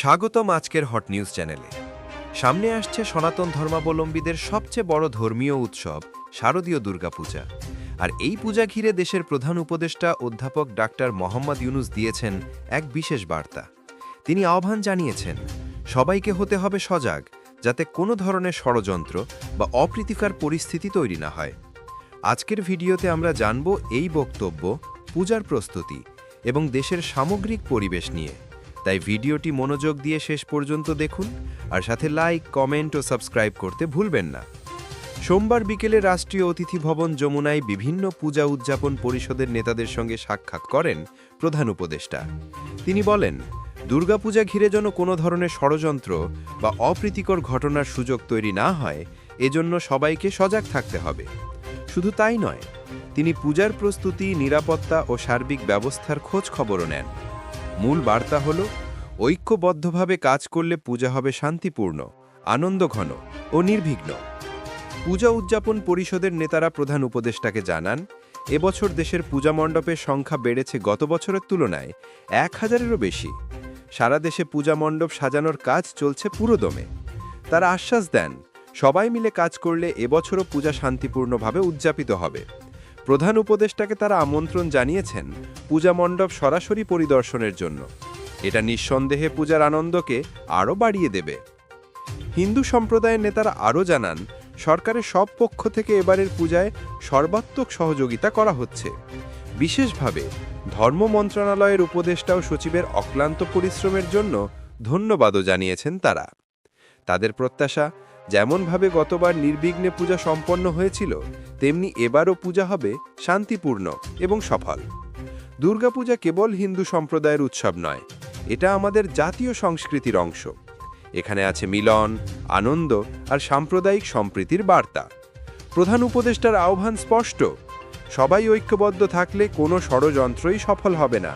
স্বাগতম আজকের hot news চ্যানেলে সামনে আসছে সনাতন ধর্মাবলম্বীদের সবচেয়ে বড় ধর্মীয় উৎসব, শারদীয় দুর্গাপূজা। আর এই পূজা ঘিরে দেশের প্রধান উপদেষ্টা অধ্যাপক ডাক্তার মোহাম্মদ ইউনুস দিয়েছেন এক বিশেষ বার্তা। তিনি আহ্বান জানিয়েছেন, সবাইকে হতে হবে সজাগ, যাতে কোনো ধরনের ষড়যন্ত্র বা অপ্রীতিকার পরিস্থিতি তৈরি না হয়। আজকের ভিডিওতে আমরা জানব এই বক্তব্য, পূজার প্রস্তুতি এবং দেশের সামগ্রিক পরিবেশ নিয়ে। তাই ভিডিওটি মনোযোগ দিয়ে শেষ পর্যন্ত দেখুন আর সাথে লাইক, কমেন্ট ও সাবস্ক্রাইব করতে ভুলবেন না। সোমবার বিকেলে রাষ্ট্রীয় অতিথি ভবন যমুনায় বিভিন্ন পূজা উদযাপন পরিষদের নেতাদের সঙ্গে সাক্ষাৎ করেন প্রধান উপদেষ্টা। তিনি বলেন, দুর্গাপূজা ঘিরে যেন কোনো ধরনের ষড়যন্ত্র বা অপ্রীতিকর ঘটনার সুযোগ তৈরি না হয়, এজন্য সবাইকে সজাগ থাকতে হবে। শুধু তাই নয়, তিনি পূজার প্রস্তুতি, নিরাপত্তা ও সার্বিক ব্যবস্থার খোঁজ খবরও নেন। মূল বার্তা হল, ঐক্যবদ্ধভাবে কাজ করলে পূজা হবে শান্তিপূর্ণ আনন্দঘন ও নির্বিঘ্ন। পূজা উদযাপন পরিষদের নেতারা প্রধান উপদেষ্টাকে জানান, এবছর দেশের পূজা মণ্ডপের সংখ্যা বেড়েছে গত বছরের তুলনায় এক হাজারেরও বেশি। সারা দেশে পূজা মণ্ডপ সাজানোর কাজ চলছে পুরোদমে। তারা আশ্বাস দেন, সবাই মিলে কাজ করলে এবছরও পূজা শান্তিপূর্ণভাবে উদযাপিত হবে। প্রধান উপদেষ্টাকে তারা আমন্ত্রণ জানিয়েছেন পূজা মণ্ডপ সরাসরি পরিদর্শনের জন্য। এটা নিঃসন্দেহে পূজার আনন্দকে আরও বাড়িয়ে দেবে। হিন্দু সম্প্রদায়ের নেতারা আরও জানান, সরকারের সব পক্ষ থেকে এবারের পূজায় সর্বাত্মক সহযোগিতা করা হচ্ছে। বিশেষভাবে, ধর্ম মন্ত্রণালয়ের উপদেষ্টা ও সচিবের অক্লান্ত পরিশ্রমের জন্য ধন্যবাদও জানিয়েছেন তারা। তাদের প্রত্যাশা যেমনভাবে গতবার নির্বিঘ্নে পূজা সম্পন্ন হয়েছিল, তেমনি এবারও পূজা হবে শান্তিপূর্ণ এবং সফল। দুর্গাপূজা কেবল হিন্দু সম্প্রদায়ের উৎসব নয়, এটা আমাদের জাতীয় সংস্কৃতির অংশ। এখানে আছে মিলন, আনন্দ আর সাম্প্রদায়িক সম্প্রীতির বার্তা। প্রধান উপদেষ্টার আহ্বান স্পষ্ট, সবাই ঐক্যবদ্ধ থাকলে কোনো ষড়যন্ত্রই সফল হবে না।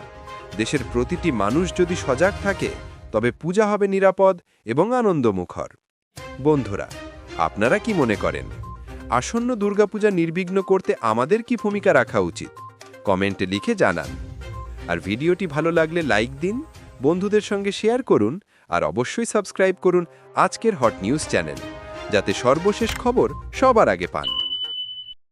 দেশের প্রতিটি মানুষ যদি সজাগ থাকে, তবে পূজা হবে নিরাপদ এবং আনন্দমুখর। বন্ধুরা, আপনারা কি মনে করেন? আসন্ন দুর্গাপূজা নির্বিঘ্ন করতে আমাদের কি ভূমিকা রাখা উচিত? কমেন্টে লিখে জানান। আর ভিডিওটি ভালো লাগলে লাইক দিন, বন্ধুদের সঙ্গে শেয়ার করুন, আর অবশ্যই সাবস্ক্রাইব করুন আজকের হট নিউজ চ্যানেল, যাতে সর্বশেষ খবর সবার আগে পান।